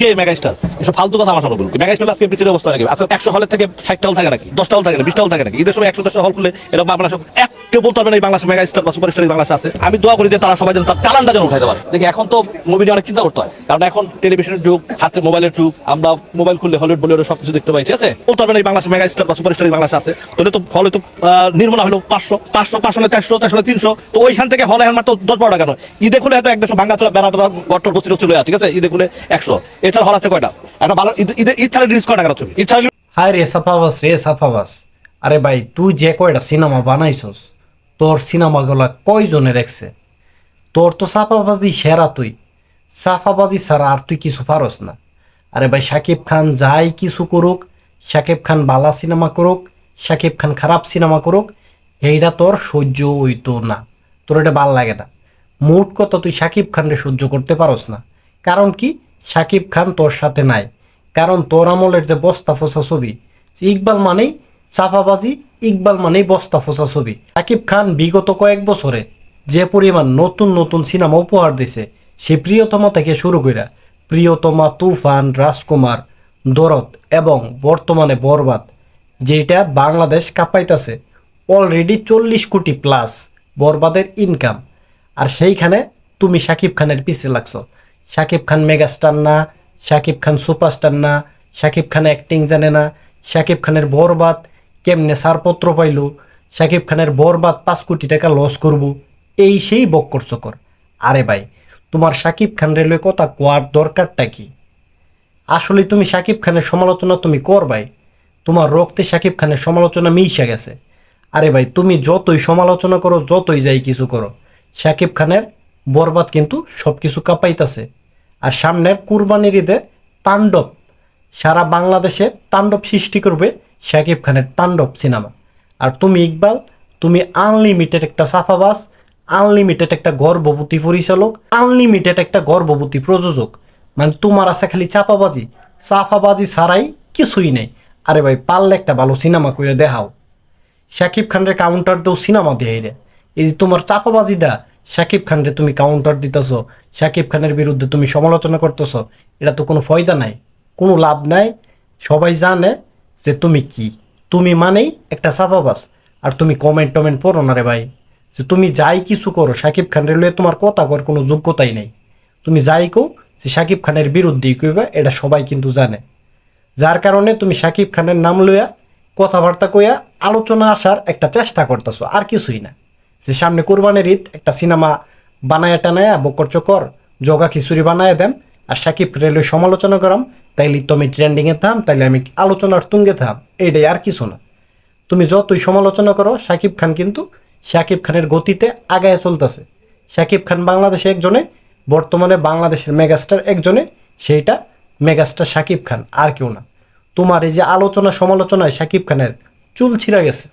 কে megastar? এসব ফালতু কথা আমার বলুন। মেগাস্টার আজকে পিছিয়ে অবস্থা নাকি? আচ্ছা একশো হলের থেকে হল থাকে নাকি? হল থাকে না হল থাকে নাকি? ঈদের সময় একশো হল খুলে এরকম আপনার সব এক কেউ বলতে বাংলাদেশ মেগাস্টার বা সুপারস্টার বাংলাদেশ আছে। আমি দোয়া করি যে তারা সবাই যেন তার যেন উঠাইতে পারে। দেখি এখন তো মুভি নিয়ে অনেক চিন্তা করতে হয়। কারণ এখন টেলিভিশনের যুগ হাতে মোবাইলের যুগ আমরা মোবাইল খুললে হলিউড বলিউড সবকিছু দেখতে পাই ঠিক আছে? বলতে পারবে না এই বাংলাদেশ মেগাস্টার বা সুপারস্টার বাংলাদেশ আছে। তাহলে তো হলে তো নির্মলা হলো পাঁচশো পাঁচশো পাঁচশো না চারশো চারশো তিনশো। তো ওইখান থেকে হলে মাত্র দশ বারো টাকা নয় ঈদে খুলে হয়তো এক দেশে ভাঙ্গা চলা বেড়া টোলা গট্ট বস্তি লইয়া, ঠিক আছে? ঈদে খুলে একশো। এছাড়া হল আছে কয়টা? একটা ভালো রিলিজ ছবি? হায় রে, সাফাবাস রে, সাফাবাস। আরে ভাই, তুই যে কয়টা সিনেমা বানাইছস, তোর সিনেমাগুলা কয়জনে দেখছে? তোর তো সাফাবাজি সেরা তুই। সাফাবাজি ছাড়া আর তুই কিছু পারস না। আরে ভাই, শাকিব খান যাই কিছু করুক, শাকিব খান বালা সিনেমা করুক, শাকিব খান খারাপ সিনেমা করুক, এইটা তোর সহ্য হইতো না। তোর এটা ভালো লাগে না। মোট কথা তুই শাকিব খানরে সহ্য করতে পারস না। কারণ কি? শাকিব খান তোর সাথে নাই। কারণ তোর আমলের যে বস্তা ফোসা ছবি, ইকবাল মানেই চাপাবাজি, ইকবাল মানেই বস্তা ফোসা ছবি। শাকিব খান বিগত কয়েক বছরে যে পরিমাণ নতুন নতুন সিনেমা উপহার দিছে, সে প্রিয়তমা থেকে শুরু করে প্রিয়তমা, তুফান, রাজকুমার, দরদ এবং বর্তমানে বরবাদ যেটা বাংলাদেশ কাঁপাইতেছে, অলরেডি চল্লিশ কোটি প্লাস বরবাদের ইনকাম আর সেইখানে তুমি শাকিব খানের পিছে লাগছো। শাকিব খান মেগাস্টার না, শাকিব খান সুপারস্টার না, শাকিব খান অ্যাক্টিং জানে না, শাকিব খানের বরবাদ কেমনে ছাড়পত্র পাইল, শাকিব খানের বরবাদ পাঁচ কোটি টাকা লস করব, এই সেই বক্কর চকর আরে ভাই, তোমার শাকিব খান রেলওয়ে কথা কোয়ার দরকারটা কি? আসলে তুমি শাকিব খানের সমালোচনা তুমি করবাই তোমার রক্তে শাকিব খানের সমালোচনা মিশে গেছে। আরে ভাই, তুমি যতই সমালোচনা করো, যতই যাই কিছু করো, শাকিব খানের বরবাদ কিন্তু সব কিছু কাঁপাইতাছে। আর সামনের কুরবানির ঈদে তাণ্ডব। সারা বাংলাদেশে তাণ্ডব সৃষ্টি করবে শাকিব খানের তাণ্ডব সিনেমা। আর তুমি ইকবাল, তুমি আনলিমিটেড একটা সাফাবাস আনলিমিটেড একটা গর্ভবতী পরিচালক আনলিমিটেড একটা গর্ভবতী প্রযোজক। মানে তোমার আছে খালি চাপাবাজি চাপাবাজি ছাড়াই কিছুই নেই। আরে ভাই, পারলে একটা ভালো সিনেমা করে দেখাও। শাকিব খানের কাউন্টার দেও সিনেমা দিয়ে এই যে তোমার চাপাবাজি দা শাকিব খানরে তুমি কাউন্টার দিতেছ, শাকিব খানের বিরুদ্ধে তুমি সমালোচনা করতেছ, এটা তো কোনো ফয়দা নাই, কোনো লাভ নাই। সবাই জানে যে তুমি কি, তুমি মানেই একটা চাপাবাজ আর তুমি কমেন্ট টমেন্ট পড়ো না রে ভাই, যে তুমি যাই কিছু করো, শাকিব খান রেলওয়ে তোমার কথা কর কোনো যোগ্যতাই নেই। তুমি যাই কো যে শাকিব খানের বিরুদ্ধেই কইবা, এটা সবাই কিন্তু জানে। যার কারণে তুমি শাকিব খানের নাম লইয়া কথাবার্তা কইয়া আলোচনা আসার একটা চেষ্টা করতেছো, আর কিছুই না। যে সামনে কোরবানির ঈদ, একটা সিনেমা বানায় টানায়া, বকর চকর, জগা খিচুড়ি বানায় দেন। আর সাকিব রেলওয়ে সমালোচনা করাম, তাইলে তো আমি ট্রেন্ডিংয়ে থাম, তাইলে আমি আলোচনার তুঙ্গে থাম, এইটাই আর কিছু না। তুমি যতই সমালোচনা করো শাকিব খান কিন্তু শাকিব খানের গতিতে আগায় চলতেছে। শাকিব খান বাংলাদেশে একজনে, বর্তমানে বাংলাদেশের মেগাস্টার একজনে, সেইটা মেগাস্টার শাকিব খান, আর কেউ না। তোমার এই যে আলোচনা সমালোচনায় শাকিব খানের চুল ছিঁড়া গেছে।